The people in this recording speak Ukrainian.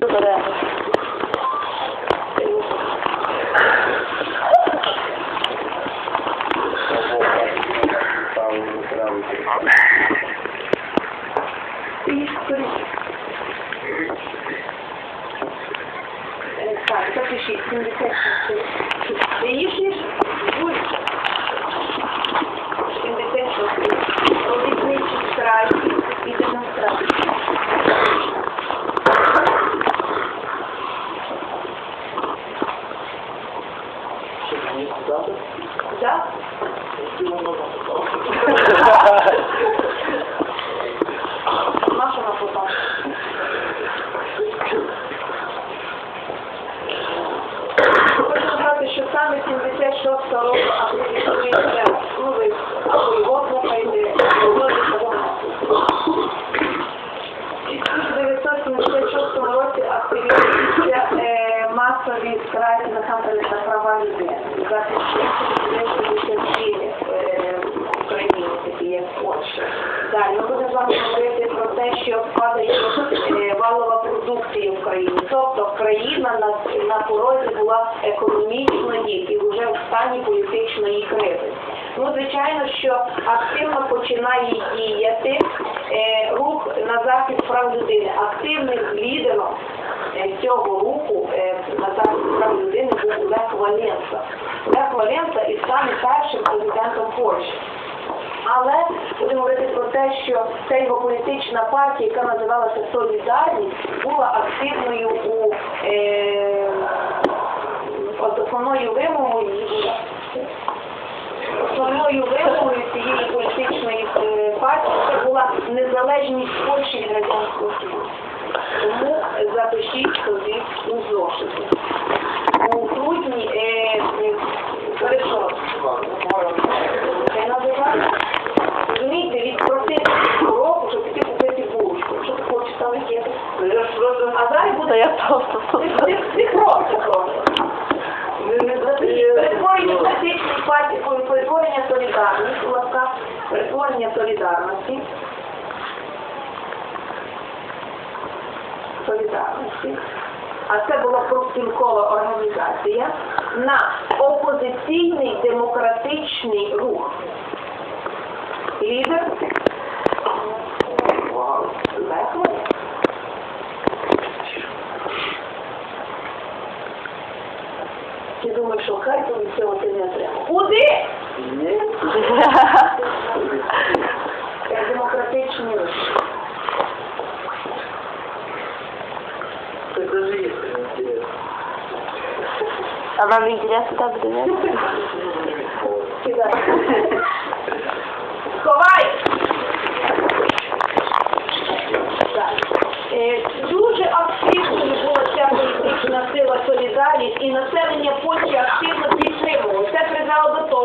だから、びっくり。さあ、私、死んでた。Да? Наша на фото. Хочу сказати, що саме 76 року активізується, масові на насамперед на права людей. Захищені 62 в України, такі як Польща. Далі ми будемо з вами говорити про те, що падає е, валова продукція в країні. Тобто країна на, на порозі була економічної і вже в стані політичної кризи. Ну, звичайно, що активно починає діяти е, рух на захист прав людини. Активним лідером е, цього руху е, на захист прав людини був Лех Валенса. Лех Валенса і стане першим президентом Польщі. Але будемо говорити про те, що ця його політична партія, яка називалася Солідарність, була активною у е, основною вимогою Основною вимогою цієї політичної е, партії це була незалежність Польщі від Радянського Союзу. Тому запишіть собі у зошиті. У грудні, е, перепрошую, це називається, розумієте, від просити року, щоб піти купити булочку. Що ти хочеш там ракети? А зараз буде я просто ти, просто партії, перетворення солідарності, у ласках, перетворення солідарності. Солідарності. А це була профспілкова організація на опозиційний демократичний рух. Лідер. Ти думаєш, що Харкові цього ти А вам интересно там привет? Ховай! Е, дуже активною була ця політична сила солідарність і населення Польщі активно.